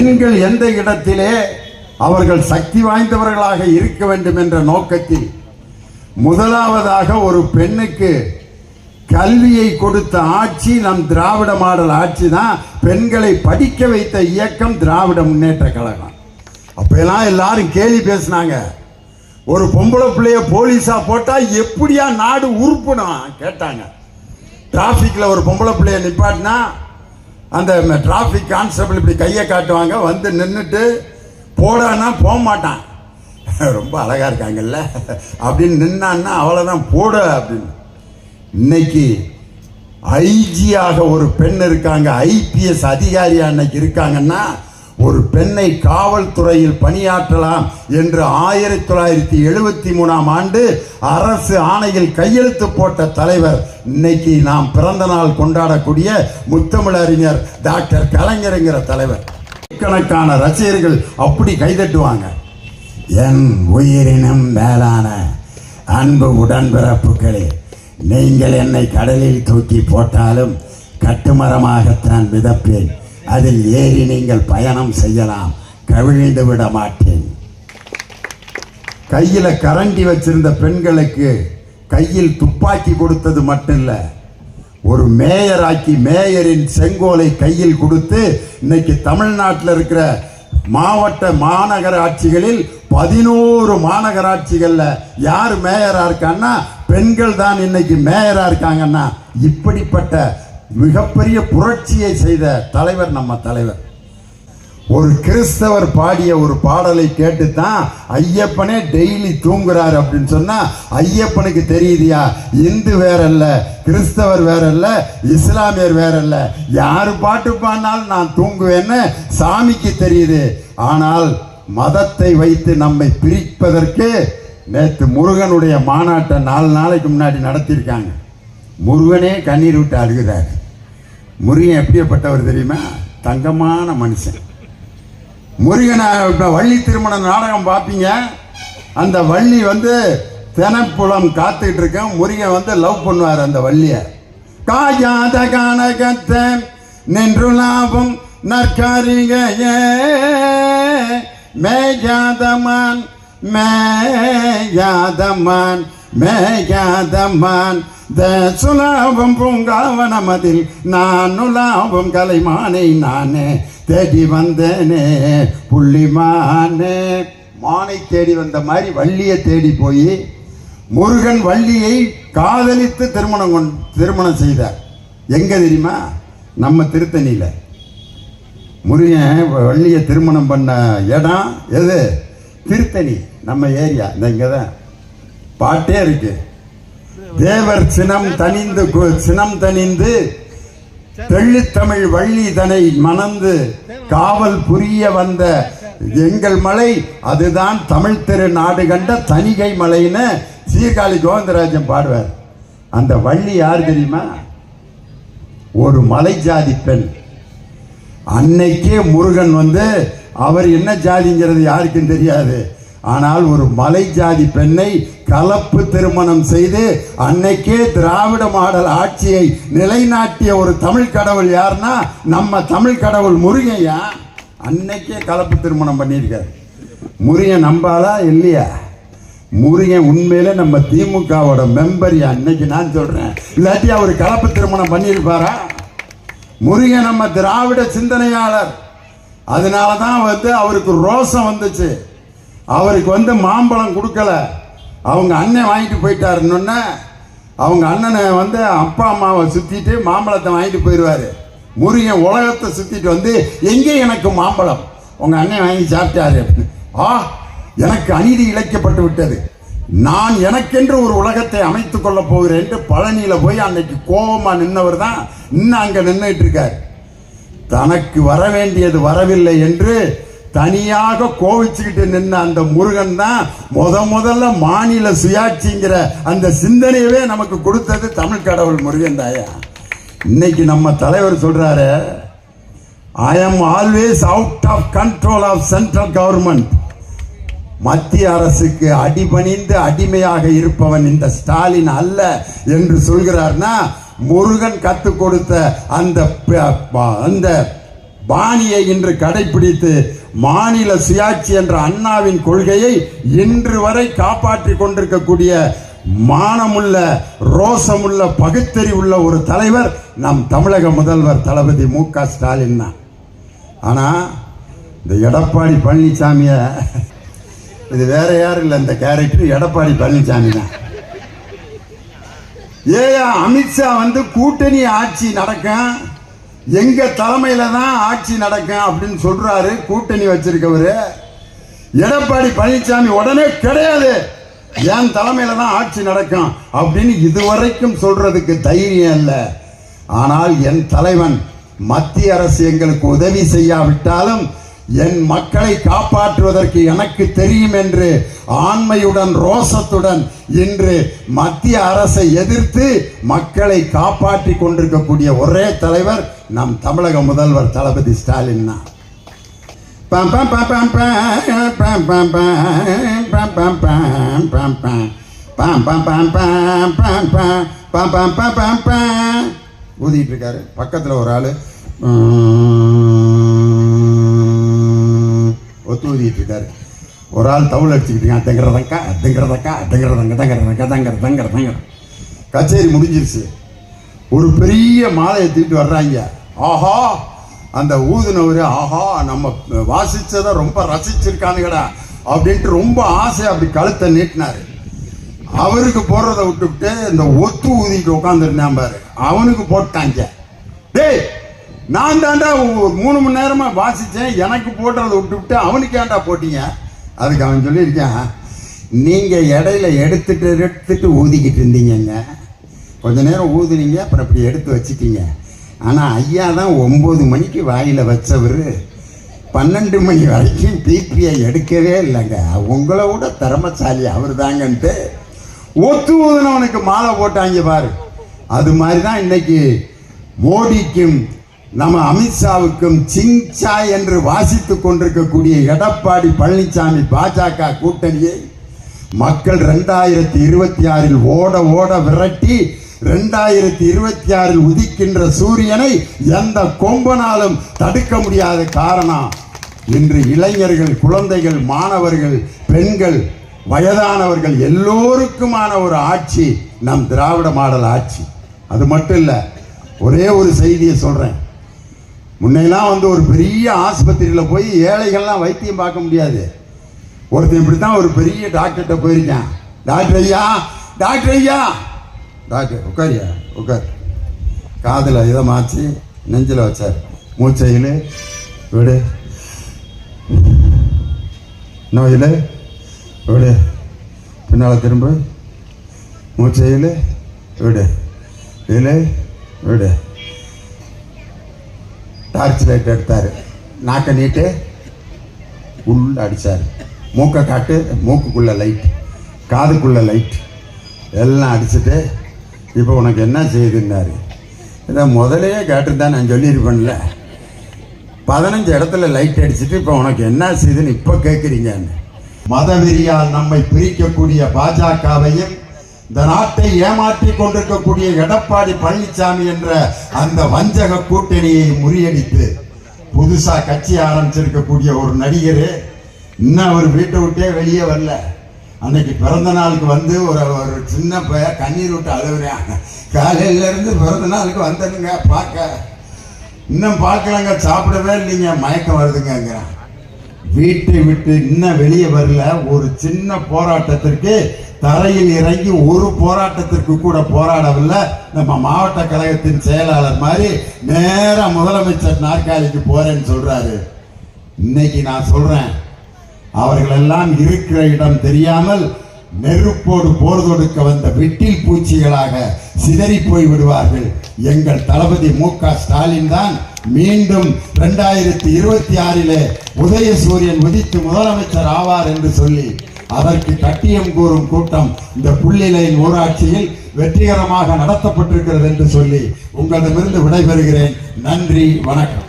பெண்கள் எந்த இடத்திலே அவர்கள் சக்தி வாய்ந்தவர்களாக இருக்க வேண்டும் என்ற நோக்கத்தில் முதலாவதாக ஒரு பெண்ணுக்கு கல்வியை கொடுத்த ஆட்சி நம் திராவிட மாடல் ஆட்சி தான் பெண்களை படிக்க வைத்த இயக்கம் திராவிட முன்னேற்ற கழகம். அப்பெல்லாம் எல்லாரும் கேலி பேசினாங்க. ஒரு பொம்பளை பிள்ளைய போலீஸா போட்டா எப்படியா நாடு உருப்படும் கேட்டாங்க. டிராஃபிக்ல ஒரு பொம்பளை பிள்ளைய நிப்பாட்டினா அந்த டிராஃபிக் கான்ஸ்டபிள் இப்படி கையை காட்டுவாங்க வந்து நின்றுட்டு போடான்னா போக மாட்டான் ரொம்ப அழகாக இருக்காங்கல்ல? அப்படின்னு நின்னான்னா அவ்வளோதான் போட அப்படின்னு. இன்னைக்கு ஐஜியாக ஒரு பெண் இருக்காங்க ஐபிஎஸ் அதிகாரி அன்னைக்கு இருக்காங்கன்னா ஒரு பெண்ணை காவல்துறையில் பணியாற்றலாம் என்று ஆயிரத்தி தொள்ளாயிரத்தி எழுபத்தி மூணாம் ஆண்டு அரசு ஆணையில் கையெழுத்து போட்ட தலைவர் இன்னைக்கு நாம் பிறந்த நாள் கொண்டாடக்கூடிய முத்தமிழறிஞர் டாக்டர் கலைஞருங்கிற தலைவர். கணக்கான ரசிகர்கள் அப்படி கைதட்டுவாங்க. என் உயிரினும் மேலான அன்பு உடன்பிறப்புகளே நீங்கள் என்னை கடலில் தூக்கி போட்டாலும் கட்டுமரமாகத்தான் மிதப்பேன். அதில் ஏறி நீங்கள் பயணம் செய்யலாம். கவிழ்ந்து விட மாட்டேன். கையில் கரண்டி வச்சிருந்த பெண்களுக்கு கையில் துப்பாக்கி கொடுத்தது மட்டும் இல்லை ஒரு மேயராக்கி மேயரின் செங்கோலை கையில் கொடுத்து இன்னைக்கு தமிழ்நாட்டில் இருக்கிற மாவட்ட மாநகராட்சிகளில் பதினோரு மாநகராட்சிகளில் யார் மேயராக இருக்கான்னா பெண்கள் தான் இன்னைக்கு மேயராக இருக்காங்கன்னா இப்படிப்பட்ட மிகப்பெரிய புரட்சியை செய்த தலைவர் நம்ம தலைவர். ஒரு கிறிஸ்தவர் பாடிய ஒரு பாடலை கேட்டு தான் ஐயப்பனே டெய்லி தூங்குறாரு அப்படின்னு சொன்னா ஐயப்பனுக்கு தெரியுதியா? இந்து வேற இல்ல கிறிஸ்தவர் வேற இல்ல இஸ்லாமியர் வேற இல்ல யாரு பாட்டு பாடினாலும் நான் தூங்குவேன்னு சாமிக்கு தெரியுது. ஆனால் மதத்தை வைத்து நம்மை பிரிப்பதற்கு நேற்று முருகனுடைய மாநாட்டை நாலு நாளைக்கு முன்னாடி நடத்தியிருக்காங்க. முருகனே கண்ணீர் விட்டு அழுகிறார். முருகன் எப்படியப்பட்டவர் தெரியுமா? தங்கமான மனுஷன். முருகனை இப்போ வள்ளி திருமண நாடகம் பார்ப்பீங்க அந்த வள்ளி வந்து தினப்புலம் காத்துக்கிட்டு இருக்கேன் முருகன் வந்து லவ் பண்ணுவார் அந்த வள்ளியை. காஜாத கானகத்தை நின்று லாபம் நற்காரிகையே. மேஜாதமான் மேயாதமான் மேஜாதமான். சுலாபம் பூங்காவனமதில் நான் லாபம் கலைமானை நானே தேடி வந்தேனே புள்ளிமானே. மானை தேடி வந்த மாதிரி வள்ளியை தேடி போய் முருகன் வள்ளியை காதலித்து திருமணம் கொண் திருமணம் செய்தார். எங்கே தெரியுமா? நம்ம திருத்தணியில். முருகன் வள்ளியை திருமணம் பண்ண இடம் எது? திருத்தணி நம்ம ஏரியா. இந்த இங்கே தான் பாட்டே இருக்குது தேவர் சினம் தனிந்து கு- சினம் தனிந்து தெள்ளித்தமிழ் வள்ளி தனை மணந்து காவல் புரிய வந்த எங்கள் மலை அதுதான் தமிழ் திரு நாடு கண்ட தனிகை மலைன்னு சீர்காழி கோவிந்தராஜன் பாடுவார். அந்த வள்ளி யார் தெரியுமா? ஒரு மலை ஜாதி பெண். அன்னைக்கே முருகன் வந்து அவர் என்ன ஜாதிங்கிறது யாருக்கும் தெரியாது. ஆனால் ஒரு மலை ஜாதி பெண்ணை கலப்பு திருமணம் செய்து அன்னைக்கே திராவிட மாடல் ஆட்சியை நிலைநாட்டிய ஒரு தமிழ் கடவுள் யாருன்னா நம்ம தமிழ் கடவுள் முருகையா? அன்னைக்கே கலப்பு திருமணம் பண்ணியிருக்காரு. முருகன் நம்பாதா இல்லையா? முருகன் உண்மையில நம்ம திமுகவோட மெம்பர் அன்னைக்கு நான் சொல்றேன். இல்லாட்டி அவர் கலப்பு திருமணம் பண்ணியிருப்பாரா? முருகன் நம்ம திராவிட சிந்தனையாளர். அதனால தான் வந்து அவருக்கு ரோசம் வந்துச்சு. அவருக்கு வந்து மாம்பழம் கொடுக்கல. அவங்க அண்ணன் வாங்கிட்டு போயிட்டாருன்னு அவங்க அண்ணனை வந்து அப்பா அம்மாவை சுற்றிட்டு மாம்பழத்தை வாங்கிட்டு போயிடுவாரு முருகன் உலகத்தை சுற்றிட்டு வந்து எங்கே எனக்கு மாம்பழம்? உங்கள் அண்ணன் வாங்கி சாப்பிட்டாரு. அப்படின்னு. ஆ எனக்கு அநீதி இழைக்கப்பட்டு விட்டது. நான் எனக்கென்று ஒரு உலகத்தை அமைத்து கொள்ள போகிறேன் என்று பழனியில் போய் அன்னைக்கு கோபமாக நின்னவர் தான் இன்னும் அங்கே நின்றுட்டு இருக்கார். தனக்கு வர வேண்டியது வரவில்லை என்று தனியாக கோவிச்சுக்கிட்டு நின்ன அந்த முருகன் தான் முத முதல்ல மாநில சுயாட்சிங்கிற அந்த சிந்தனையவே நமக்கு கொடுத்தது தமிழ் கடவுள் முருகன் தாயா. இன்னைக்கு நம்ம தலைவர் சொல்றாரு I am always out of control of central government மத்திய அரசுக்கு அடிபணிந்து அடிமையாக இருப்பவன் இந்த ஸ்டாலின் அல்ல என்று சொல்கிறார்னா முருகன் கற்றுக் கொடுத்த அந்த ப- ப- அந்த பாணியை இன்று கடைபிடித்து மாநில சுயாட்சி என்ற அண்ணாவின் கொள்கையை இன்று வரை காப்பாற்றி கொண்டிருக்கக்கூடிய மானமுள்ள ரோசமுள்ள பகுத்தறி உள்ள ஒரு தலைவர் நம் தமிழக முதல்வர் தளபதி மு க ஸ்டாலின் தான். ஆனால் இந்த எடப்பாடி பழனிசாமியை இது வேற யாரும் இல்லை இந்த கேரக்டர் எடப்பாடி பழனிசாமி தான். ஏயா அமித்ஷா வந்து கூட்டணி ஆட்சி நடக்கும் எங்க தலைமையில தான் ஆட்சி நடக்கும் அப்படின்னு சொல்றாரு கூட்டணி வச்சிருக்கவர். எடப்பாடி பழனிசாமி உடனே கிடையாது. என் தலைமையில தான் ஆட்சி நடக்கும் அப்படின்னு இதுவரைக்கும் சொல்றதுக்கு தைரியம் இல்லை. ஆனால் என் தலைவன் மத்திய அரசு எங்களுக்கு உதவி செய்யாவிட்டாலும் என் மக்களை காப்பாற்றுவதற்கு எனக்கு தெரியும் என்று ஆண்மையுடன் ரோசத்துடன் இன்று மத்திய அரசை எதிர்த்து மக்களை காப்பாற்றி கொண்டிருக்கக்கூடிய ஒரே தலைவர் நம் தமிழக முதல்வர் தளபதி ஸ்டாலின் தான் ஊதிட்டு இருக்காரு பக்கத்தில் ஒரு ஆள் ஒத்து ஊதிட்டு இருக்காரு ஒரு ஆள் தவுள் அடிச்சுக்கிட்டு அத்தங்கிறதக்கா அத்தங்கிறதக்கா அத்தங்கிறதங்க தங்கிறதங்க தங்கிற தங்கிற தங்கிற. கச்சேரி முடிஞ்சிருச்சு. ஒரு பெரிய மாலையை தூக்கிட்டு வர்றாங்க. ஆஹா! அந்த ஊதுனவர் ஆஹா நம்ம வாசிச்சதை ரொம்ப ரசிச்சிருக்கானுங்கடா அப்படின்ட்டு ரொம்ப ஆசை அப்படி கழுத்தை நீட்டினாரு. அவருக்கு போடுறத விட்டுவிட்டு இந்த ஒத்து ஊதிட்டு உட்காந்துருந்தான் பாரு. அவனுக்கு போட்டாங்க. நான் தாண்டா ஒரு மூணு மணி நேரமாக வாசித்தேன் எனக்கு போடுறத விட்டுவிட்டு அவனுக்கு ஏன்டா போட்டீங்க? அதுக்கு அவன் சொல்லியிருக்கான் நீங்கள் இடையில எடுத்துட்டு எடுத்துட்டு ஊதிக்கிட்டு இருந்தீங்கங்க. கொஞ்ச நேரம் ஊதுனீங்க அப்புறம் இப்படி எடுத்து வச்சுட்டீங்க. ஆனால் ஐயா தான் ஒம்பது மணிக்கு வாயில் வச்சவர். பன்னெண்டு மணி வரைக்கும் பிபிஐ எடுக்கவே இல்லைங்க. உங்களை விட திறமசாலி அவர் தாங்கன்ட்டு ஒத்து ஊதுனவனுக்கு மாலை போட்டாங்க பாரு. அது மாதிரி தான் இன்னைக்கு மோடிக்கும் நம்ம அமித்ஷாவுக்கும் சிங்சா என்று வாசித்துக் கொண்டிருக்கக்கூடிய எடப்பாடி பழனிசாமி பாஜக கூட்டணியை மக்கள் ரெண்டாயிரத்தி இருபத்தி ஆறில் ஓட ஓட விரட்டி ரெண்டாயிரத்தி இருபத்தி ஆறில் உதிக்கின்ற சூரியனை எந்த கொம்பனாலும் தடுக்க முடியாத காரணம் இன்று இளைஞர்கள் குழந்தைகள் மாணவர்கள் பெண்கள் வயதானவர்கள் எல்லோருக்குமான ஒரு ஆட்சி நம் திராவிட மாடல் ஆட்சி. அது மட்டும் இல்லை ஒரே ஒரு செய்தியை சொல்கிறேன் முன்னையெல்லாம் வந்து ஒரு பெரிய ஆஸ்பத்திரியில் போய் ஏழைகள்லாம் வைத்தியம் பார்க்க முடியாது. ஒருத்தன் இப்படி தான் ஒரு பெரிய டாக்டர்கிட்ட போயிருக்கான். டாக்டர் ஐயா டாக்டர் ஐயா. டாக்டர் உட்காரியா உட்கார். காதில் இதை மாற்றி நெஞ்சில் வச்சார். மூச்சையில் விடு. நோயில் விடு. பின்னால் திரும்ப. மூச்சையில் விடு. இதில் விடு. டார்ச் லைட் எடுத்தார். நாக்கை நீட்டு உள்ள அடித்தார் மூக்கை காட்டு மூக்குக்குள்ள லைட் காதுக்குள்ள லைட் எல்லாம் அடிச்சுட்டு இப்போ உனக்கு என்ன செய்யுதுன்னாரு இதை முதலையே கேட்டிருந்தா நான் சொல்லியிருப்பேன்ல. பதினஞ்சு இடத்துல லைட் அடிச்சுட்டு இப்போ உனக்கு என்ன செய்யுதுன்னு இப்போ கேட்குறீங்கன்னு மதவெறியால் நம்மை பிரிக்கக்கூடிய பாஜகவையும் இந்த நாட்டை ஏமாற்றி கொண்டிருக்கக்கூடிய எடப்பாடி பழனிசாமி என்ற அந்த வஞ்சக கூட்டணியை முறியடித்து புதுசா கட்சி ஆரம்பிச்சிருக்கக்கூடிய ஒரு நடிகர் இன்னும் அவர் வீட்டை விட்டே வெளியே வரல. அன்னைக்கு பிறந்த நாளுக்கு வந்து ஒரு ஒரு சின்ன பைய கண்ணீர் விட்டு அழுகுறேன். காலையில இருந்து பிறந்த நாளுக்கு வந்தனுங்க பார்க்க. இன்னும் பார்க்கலங்க சாப்பிடவே இல்லைங்க மயக்கம் வருதுங்கிறான் வீட்டை விட்டு இன்னும் வெளியே வரல ஒரு சின்ன போராட்டத்திற்கு தரையில் இறங்கி ஒரு போராட்டத்திற்கு கூட போராடவில்லை. நம்ம மாவட்ட கழகத்தின் செயலாளர் மாதிரி நேராக முதலமைச்சர் நாற்காலிக்கு போறேன்னு சொல்றாரு. இன்னைக்கு நான் சொல்றேன். அவர்களெல்லாம் இருக்கிற இடம் தெரியாமல் நெருப்போடு போர் தொடுக்க வந்த வெட்டில் பூச்சிகளாக சிதறி போய் விடுவார்கள். எங்கள் தளபதி மு க ஸ்டாலின் தான் மீண்டும் ரெண்டாயிரத்தி இருபத்தி ஆறிலே உதயசூரியன் உதித்து முதலமைச்சர் ஆவார் என்று சொல்லி அதற்கு கட்டியம் கூறும் கூட்டம் இந்த புள்ளிலையின் ஊராட்சியில் வெற்றிகரமாக நடத்தப்பட்டிருக்கிறது என்று சொல்லி உங்களிடமிருந்து விடைபெறுகிறேன். நன்றி வணக்கம்.